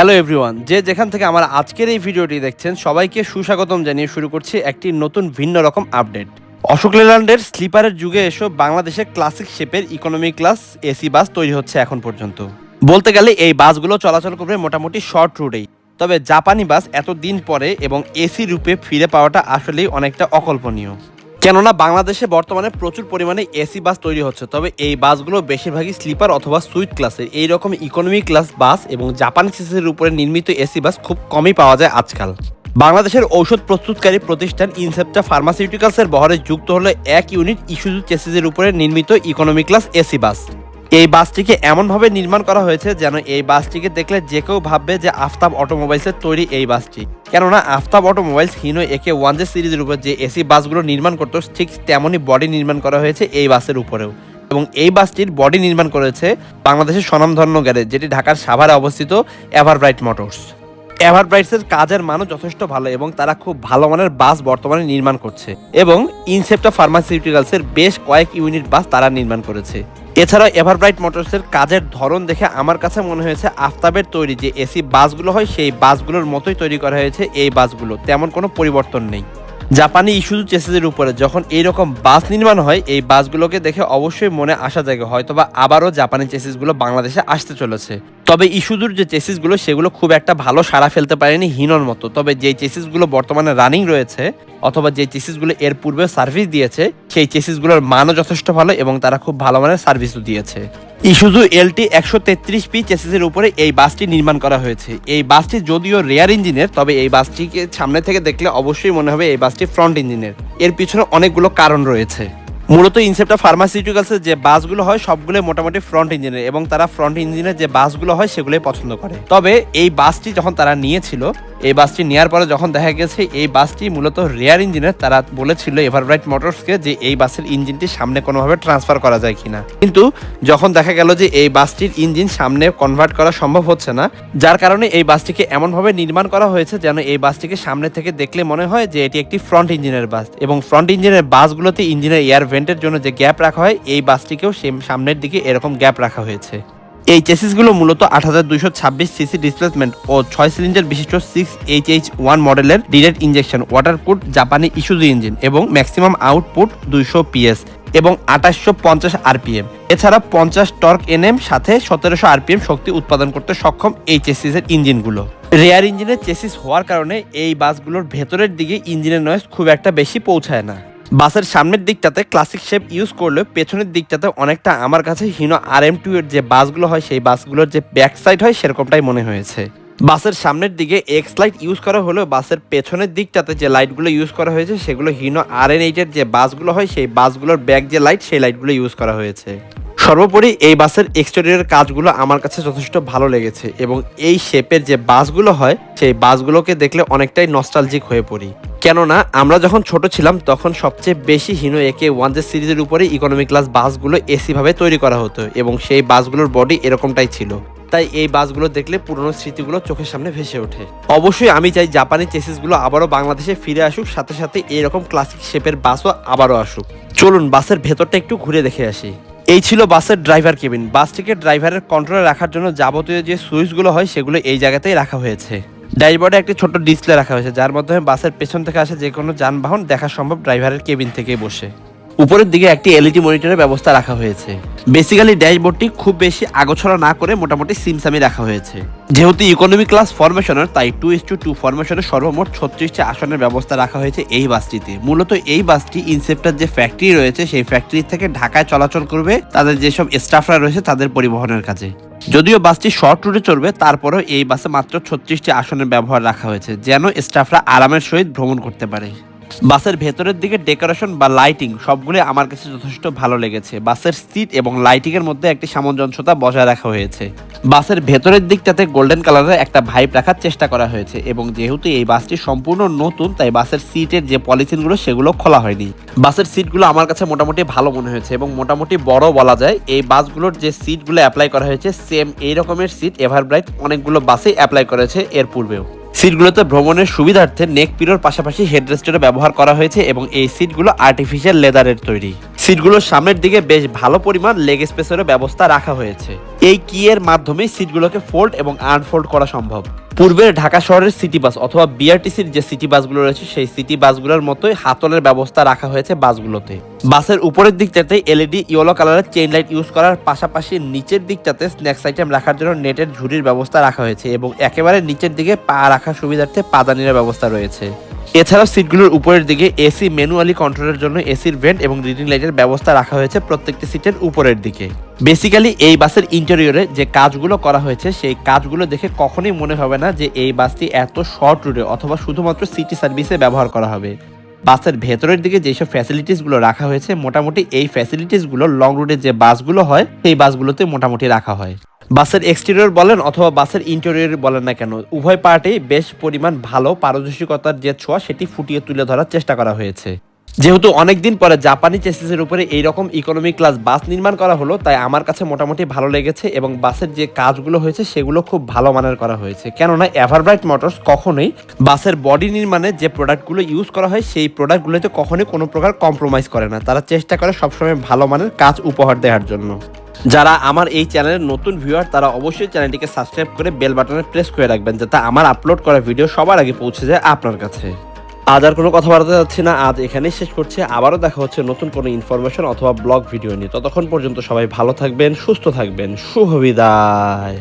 Hello everyone যে যেখান থেকে আমার আজকের এই ভিডিওটি দেখছেন, সবাইকে সুস্বাগতম জানিয়ে শুরু করছি একটি নতুন ভিন্ন রকম আপডেট। অশোক লেল্যান্ডের স্লিপারের যুগে এসো বাংলাদেশে ক্লাসিক শেপের ইকোনমি ক্লাস এসি বাস তৈরি হচ্ছে এখন পর্যন্ত। বলতে গেলে এই বাসগুলো চলাচল করবে মোটামুটি শর্ট রুটেই তবে জাপানি বাস এত দিন পরে এবং এসি রূপে ফিরে পাওয়াটা আসলেই অনেকটা অকল্পনীয়। কেননা বাংলাদেশে বর্তমানে প্রচুর পরিমাণে এসি বাস তৈরি হচ্ছে, তবে এই বাসগুলো বেশিরভাগই স্লিপার অথবা সুইট ক্লাসের। এই রকম ইকোনমি ক্লাস বাস এবং জাপান সিসির উপরে নির্মিত এসি বাস খুব কমই পাওয়া যায় আজকাল। বাংলাদেশের ঔষধ প্রস্তুতকারী প্রতিষ্ঠান ইনসেপ্টা ফার্মাসিউটিক্যালসের বহরে যুক্ত হলো এক ইউনিট ইস্যুজু চেসিসের উপরে নির্মিত ইকোনমি ক্লাস এসি বাস। এই বাসটিকে এমনভাবে নির্মাণ করা হয়েছে যেন এই বাসটিকে দেখলে যে কেউ ভাববে যে আফতাব অটোমোবাইলসের তৈরি এই বাসটি। কেননা Aftab Automobiles Hino AK one J সিরিজের উপর যে এসি বাসগুলো নির্মাণ করতো, ঠিক তেমনই বডি নির্মাণ করা হয়েছে এই বাসের উপরেও। এবং এই বাসটির বডি নির্মাণ করেছে বাংলাদেশের স্বনামধন্য গ্যারেজ, যেটি ঢাকার সাভারে অবস্থিত এভারব্রাইট মোটরস। এভারব্রাইটসের কাজের মানও যথেষ্ট ভালো এবং তারা খুব ভালো মানের বাস বর্তমানে নির্মাণ করছে। এবং ইনসেপ্টা ফার্মাসিউটিক্যালসের বেশ কয়েক ইউনিট বাস তারা নির্মাণ করেছে। এছাড়াও এভারব্রাইট মোটরসের কাজের ধরন দেখে আমার কাছে মনে হয়েছে আফতাবের তৈরি যে এসি বাসগুলো হয়, সেই বাসগুলোর মতোই তৈরি করা হয়েছে এই বাসগুলো। তেমন কোনো পরিবর্তন নেই। জাপানি ইস্যুজু চেসিসের উপরে, যখন এইরকম বাস নির্মাণ হয়, এই বাসগুলোকে দেখে অবশ্যই মনে আসা জায়গা হয়তোবা আবারও জাপানি চেসিসগুলো বাংলাদেশে আসতে চলেছে। তবে ইস্যুজুর যে চেসিসগুলো, সেগুলো খুব একটা ভালো সাড়া ফেলতে পারেনি হিনর মতো। তবে যে চেসিসগুলো বর্তমানে রানিং রয়েছে, অথবা যে চেসিসগুলো এর পূর্বে সার্ভিস দিয়েছে, সেই চেসিসগুলোর মানও যথেষ্ট ভালো এবং তারা খুব ভালো মানের সার্ভিসও দিয়েছে। ইস্যুজু এলটি একশো তেত্রিশ পি চেসিসের উপরে এই বাসটি নির্মাণ করা হয়েছে। এই বাসটি যদিও রেয়ার ইঞ্জিনের তবে এই বাসটিকে সামনে থেকে দেখলে অবশ্যই মনে হবে এই বাসটি ফ্রন্ট ইঞ্জিনের এর পিছনে অনেকগুলো কারণ রয়েছে। মূলত ইনসেপ্টা ফার্মাসিউটিক্যালসের যে বাসগুলো হয় সবগুলো মোটামুটি ফ্রন্ট ইঞ্জিনের এবং তারা ফ্রন্ট ইঞ্জিনের যে বাসগুলো হয়, সেগুলোই পছন্দ করে। তবে এই বাসটি যখন তারা নিয়েছিল এই বাসটি নেওয়ার পরে যখন দেখা গেছে, এই বাসটি মূলত রেয়ার ইঞ্জিনের, তারা বলেছিল এভারব্রাইট মোটরসকে যে এই বাসের ইঞ্জিনটি সামনে কোনোভাবে ট্রান্সফার করা যায় কিনা। কিন্তু যখন দেখা গেল যে এই বাসটির ইঞ্জিন সামনে কনভার্ট করা সম্ভব হচ্ছে না, যার কারণে এই বাসটিকে এমনভাবে নির্মাণ করা হয়েছে যেন এই বাসটিকে সামনে থেকে দেখলে মনে হয় যে এটি একটি ফ্রন্ট ইঞ্জিনের বাস। এবং ফ্রন্ট ইঞ্জিনের বাসগুলোতে ইঞ্জিনের এয়ার ভেন্টের জন্য যে গ্যাপ রাখা হয়, এই বাসটিকেও সেম সামনের দিকে এরকম গ্যাপ রাখা হয়েছে। এই চেসিসগুলো মূলত আট হাজার দুইশো ছাব্বিশ সিসি ডিসপ্লেসমেন্ট ও ছয় সিলিন্ডার বিশিষ্ট সিক্স এইচ এইচ ওয়ান মডেলের ডিরেক্ট ইঞ্জেকশন ওয়াটারপুট জাপানি ইস্যুজু ইঞ্জিন এবং ম্যাক্সিমাম আউটপুট দুইশো পিএস এবং আঠাশশো পঞ্চাশ আরপিএম এছাড়া পঞ্চাশ টর্ক এনএম সাথে সতেরোশো আরপিএম শক্তি উৎপাদন করতে সক্ষম এই চেসিসের ইঞ্জিনগুলো রেয়ার ইঞ্জিনের চেসিস হওয়ার কারণে এই বাসগুলোর ভেতরের দিকে ইঞ্জিনের নয়েজ খুব একটা বেশি পৌঁছায় না। বাসের সামনের দিকটাতে ক্লাসিক শেপ ইউজ করলে পেছনের দিকটাতে অনেকটা আমার কাছে হিনো আর এম টু এর যে বাসগুলো হয়, সেই বাসগুলোর যে ব্যাক সাইড হয়, সেরকমটাই মনে হয়েছে। বাসের সামনের দিকে এক্স লাইট ইউজ করা হলেও বাসের পেছনের দিকটাতে যে লাইটগুলো ইউজ করা হয়েছে, সেগুলো হিনো আর এন এইটের যে বাসগুলো হয়, সেই বাসগুলোর ব্যাক যে লাইট সেই লাইটগুলো ইউজ করা হয়েছে। সর্বোপরি এই বাসের এক্সটেরিয়র কাজগুলো আমার কাছে যথেষ্ট ভালো লেগেছে এবং এই শেপের যে বাসগুলো হয়, সেই বাসগুলোকে দেখলে অনেকটাই নস্টালজিক হয়ে পড়ি। কেননা আমরা যখন ছোট ছিলাম, তখন সবচেয়ে বেশি হিনো একে ওয়ান জে সিরিজের উপরে ইকোনমি ক্লাস বাসগুলো এসিভাবে তৈরি করা হতো এবং সেই বাসগুলোর বডি এরকমটাই ছিল। তাই এই বাসগুলো দেখলে পুরনো স্মৃতিগুলো চোখের সামনে ভেসে ওঠে। অবশ্যই আমি চাই জাপানি চেসিসগুলো আবারও বাংলাদেশে ফিরে আসুক, সাথে সাথে এরকম ক্লাসিক শেপের বাসও আবারও আসুক। চলুন, বাসের ভেতরটা একটু ঘুরে দেখে আসি। এই ছিল বাসের ড্রাইভার কেবিন বাসটিকে ড্রাইভারের কন্ট্রোলে রাখার জন্য যাবতীয় যে সুইচগুলো হয়, সেগুলো এই জায়গাতেই রাখা হয়েছে। ড্যাশবোর্ডে একটি ছোট ডিসপ্লে রাখা হয়েছে, যার মাধ্যমে বাসের পেছন থেকে আসা যে কোনো যানবাহন দেখা সম্ভব ড্রাইভারের কেবিন থেকেই বসে। উপরের দিকে একটি এলইডি মনিটরের ব্যবস্থা রাখা হয়েছে। বেসিক্যালি ড্যাশবোর্ডটি খুব বেশি আগোছড়া না করে মোটামুটি সিমসামি রাখা হয়েছে। যেহেতু ইকোনমি ক্লাস ফরমেশনের তাই টু ইস টু টু ফরমেশনের সর্বমোট ছত্রিশটি আসনের ব্যবস্থা রাখা হয়েছে এই বাসটিতে। মূলত এই বাসটি ইনসেপ্টার যে ফ্যাক্টরি রয়েছে, সেই ফ্যাক্টরি থেকে ঢাকায় চলাচল করবে তাদের যেসব স্টাফরা রয়েছে তাদের পরিবহনের কাজে। যদিও বাসটি শর্ট রুটে চলবে, তারপরেও এই বাসে মাত্র ছত্রিশটি আসনের ব্যবহার রাখা হয়েছে, যেন স্টাফরা আরামের সহিত ভ্রমণ করতে পারে। বাসের ভেতরের দিকে ডেকোরেশন বা লাইটিং সবগুলো আমার কাছে যথেষ্ট ভালো লেগেছে। বাসের সিট এবং লাইটিং এর মধ্যে একটি সামঞ্জস্যতা বজায় রাখা হয়েছে। বাসের ভেতরের দিকটাতে গোল্ডেন কালারের একটা ভাইব রাখার চেষ্টা করা হয়েছে এবং যেহেতু এই বাসটি সম্পূর্ণ নতুন, তাই বাসের সিটের যে পলিথিনগুলো সেগুলো খোলা হয়নি। বাসের সিটগুলো আমার কাছে মোটামুটি ভালো মনে হয়েছে এবং মোটামুটি বড় বলা যায়, এই বাসগুলোর যে সিটগুলো অ্যাপ্লাই করা হয়েছে, সেম এই রকমের সিট এভারব্রাইট অনেকগুলো বাসেই অ্যাপ্লাই করেছে এর পূর্বেও। সিটগুলোতে ভ্রমণের সুবিধার্থে নেক পিরোর পাশাপাশি হেডরেস্টেরও ব্যবহার করা হয়েছে এবং এই সিটগুলো আর্টিফিশিয়াল লেদারের তৈরি। সিট সিটগুলোর সামনের দিকে বেশ ভালো পরিমাণ লেগ স্পেসেরও ব্যবস্থা রাখা হয়েছে। এই কি এর মাধ্যমে সিটগুলোকে ফোল্ড এবং আনফোল্ড করা সম্ভব। পূর্বের ঢাকা শহরের সিটি বাস অথবা বিআরটিসির যে সিটি বাসগুলো রয়েছে, সেই সিটি বাসগুলোর মতোই হাতলের ব্যবস্থা রাখা হয়েছে বাসগুলোতে বাসের উপরের দিকটাতে এলইডি ইয়েলো কালারের চেইন লাইট ইউজ করার পাশাপাশি নিচের দিকটাতে স্ন্যাক্স আইটেম রাখার জন্য নেটের ঝুড়ির ব্যবস্থা রাখা হয়েছে এবং একেবারে নিচের দিকে পা রাখার সুবিধার্থে পাদানির ব্যবস্থা রয়েছে। এছাড়াও সিটগুলোর উপরের দিকে এসি ম্যানুয়ালি কন্ট্রোলের জন্য এসির ভেন্ট এবং রিডিং লাইটের ব্যবস্থা রাখা হয়েছে প্রত্যেকটি সিটের উপরের দিকে। বেসিক্যালি এই বাসের ইন্টেরিয়রে যে কাজগুলো করা হয়েছে, সেই কাজগুলো দেখে কখনোই মনে হবে না যে এই বাসটি এত শর্ট রুটে অথবা শুধুমাত্র সিটি সার্ভিসে ব্যবহার করা হবে। বাসের ভেতরের দিকে যেসব ফ্যাসিলিটিসগুলো রাখা হয়েছে, মোটামুটি এই ফ্যাসিলিটিসগুলো লং রুটে যে বাসগুলো হয়, সেই বাসগুলোতে মোটামুটি রাখা হয়। বাসের এক্সটেরিয়র বলেন অথবা বাসের ইন্টেরিয়র বলেন না কেন, উভয় পার্টেই বেশ পরিমাণ ভালো পারদর্শিকতার যে ছোঁয়া, সেটি ফুটিয়ে তুলে ধরার চেষ্টা করা হয়েছে। যেহেতু অনেকদিন পরে জাপানি চেসিসের উপরে এইরকম ইকোনমি ক্লাস বাস নির্মাণ করা হলো, তাই আমার কাছে মোটামুটি ভালো লেগেছে এবং বাসের যে কাজগুলো হয়েছে সেগুলো খুব ভালো মানের করা হয়েছে। কেননা এভারব্রাইট মোটরস কখনোই বাসের বডি নির্মাণে যে প্রোডাক্টগুলো ইউজ করা হয়, সেই প্রোডাক্টগুলোতে কখনোই কোনো প্রকার কম্প্রোমাইজ করে না। তারা চেষ্টা করে সবসময় ভালো মানের কাজ উপহার দেওয়ার জন্য। যারা আমার এই চ্যানেলের নতুন ভিউয়ার তারা অবশ্যই চ্যানেলটিকে সাবস্ক্রাইব করে বেল বাটনে প্রেস করে রাখবেন, যাতে আমার আপলোড করা ভিডিও সবার আগে পৌঁছে যায় আপনার কাছে। আজ আর কোনো কথা বাড়াতে যাচ্ছি না। আজ এখানেই শেষ করছি। আবারও দেখা হচ্ছে নতুন কোনো ইনফরমেশন অথবা ব্লগ ভিডিও নিয়ে। ততক্ষণ পর্যন্ত সবাই ভালো থাকবেন, সুস্থ থাকবেন। শুভ বিদায়।